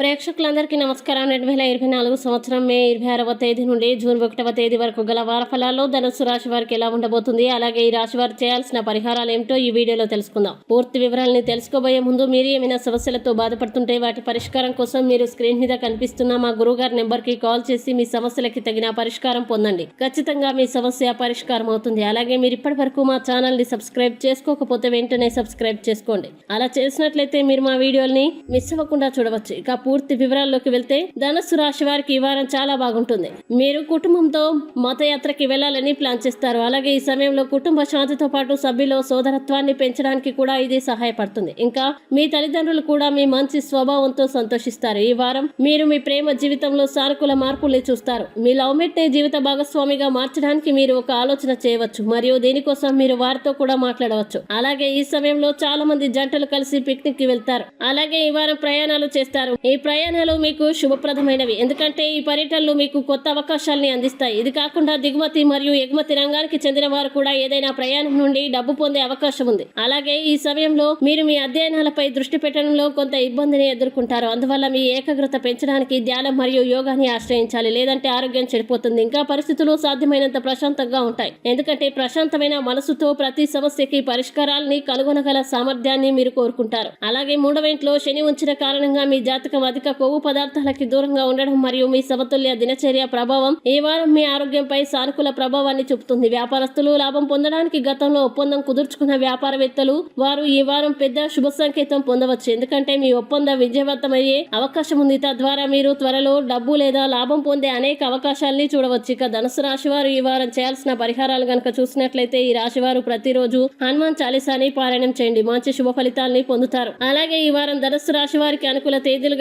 ప్రేక్షకులందరికీ నమస్కారం. రెండు వేల ఇరవై నాలుగు సంవత్సరం మే ఇరవై ఆరవ తేదీ నుండి జూన్ ఒకటవ తేదీ వరకు గల వార ఫలాల్లో ధనుసు రాశి వారికి ఎలా ఉండబోతుంది అలాగే ఈ రాశి వారు చేయాల్సిన పరిహారాలు ఏమిటో ఈ వీడియోలో తెలుసుకుందాం. పూర్తి వివరాలని తెలుసుకోబోయే ముందు మీరు ఏమైనా సమస్యలతో బాధపడుతుంటే వాటి పరిష్కారం కోసం మీరు స్క్రీన్ మీద కనిపిస్తున్న మా గురువుగారి నెంబర్కి కాల్ చేసి మీ సమస్యలకి తగిన పరిష్కారం పొందండి. ఖచ్చితంగా మీ సమస్య పరిష్కారం అవుతుంది. అలాగే మీరు ఇప్పటి వరకు మా ఛానల్ని సబ్స్క్రైబ్ చేసుకోకపోతే వెంటనే సబ్స్క్రైబ్ చేసుకోండి. అలా చేసినట్లయితే మీరు మా వీడియోని మిస్ అవ్వకుండా చూడవచ్చు. ఇక పూర్తి వివరాల్లోకి వెళ్తే ధనస్సు రాశి వారికి ఈ వారం చాలా బాగుంటుంది. మీరు కుటుంబంతో మతయాత్రకి వెళ్ళాలని ప్లాన్ చేస్తారు. అలాగే ఈ సమయంలో కుటుంబ శాంతితో పాటు సభ్యుల సోదరత్వాన్ని పెంచడానికి కూడా ఇది సహాయపడుతుంది. ఇంకా మీ తల్లిదండ్రులు కూడా మీ మంచి స్వభావంతో సంతోషిస్తారు. ఈ వారం మీరు మీ ప్రేమ జీవితంలో సానుకూల మార్పుల్ని చూస్తారు. మీ లవ్ మేట్ని జీవిత భాగస్వామిగా మార్చడానికి మీరు ఒక ఆలోచన చేయవచ్చు. మరియు దీనికోసం మీరు వారితో కూడా మాట్లాడవచ్చు. అలాగే ఈ సమయంలో చాలా మంది జంటలు కలిసి పిక్నిక్కి వెళ్తారు. అలాగే ఈ వారం ప్రయాణాలు చేస్తారు. ఈ ప్రయాణాలు మీకు శుభప్రదమైనవి. ఎందుకంటే ఈ పర్యటనలు మీకు కొత్త అవకాశాలని అందిస్తాయి. ఇది కాకుండా దిగుమతి మరియు ఎగుమతి రంగానికి చెందిన వారు కూడా ఏదైనా ప్రయాణం నుండి డబ్బు పొందే అవకాశం ఉంది. అలాగే ఈ సమయంలో మీరు మీ అధ్యయనాలపై దృష్టి పెట్టడంలో కొంత ఇబ్బందిని ఎదుర్కొంటారు. అందువల్ల మీ ఏకాగ్రత పెంచడానికి ధ్యానం మరియు యోగాని ఆశ్రయించాలి. లేదంటే ఆరోగ్యం చెడిపోతుంది. ఇంకా పరిస్థితులు సాధ్యమైనంత ప్రశాంతంగా ఉంటాయి. ఎందుకంటే ప్రశాంతమైన మనసుతో ప్రతి సమస్యకి పరిష్కారాలని కనుగొనగల సామర్థ్యాన్ని మీరు కోరుకుంటారు. అలాగే మూడవ ఇంట్లో శని ఉంచిన కారణంగా మీ జాతకం అధిక కొవ్వు పదార్థాలకి దూరంగా ఉండడం మరియు మీ సమతుల్య దినచర్య ప్రభావం ఈ వారం మీ ఆరోగ్యంపై సానుకూల ప్రభావాన్ని చూపుతుంది. వ్యాపారస్తులు లాభం పొందడానికి గతంలో ఒప్పందం కుదుర్చుకున్న వ్యాపారవేత్తలు వారు ఈ వారం పెద్ద శుభ సంకేతం పొందవచ్చు. ఎందుకంటే మీ ఒప్పందం విజయవంతమయ్యే అవకాశం ఉంది. తద్వారా మీరు త్వరలో డబ్బు లేదా లాభం పొందే అనేక అవకాశాలని చూడవచ్చు. ఇక ధనుసు రాశి వారు ఈ వారం చేయాల్సిన పరిహారాలు గనక చూసినట్లయితే ఈ రాశి వారు ప్రతిరోజు హనుమాన్ చాలీసాని పారాయణం చేయండి. మంచి శుభ ఫలితాలని పొందుతారు. అలాగే ఈ వారం ధనుసు రాశి వారికి అనుకూల తేదీలు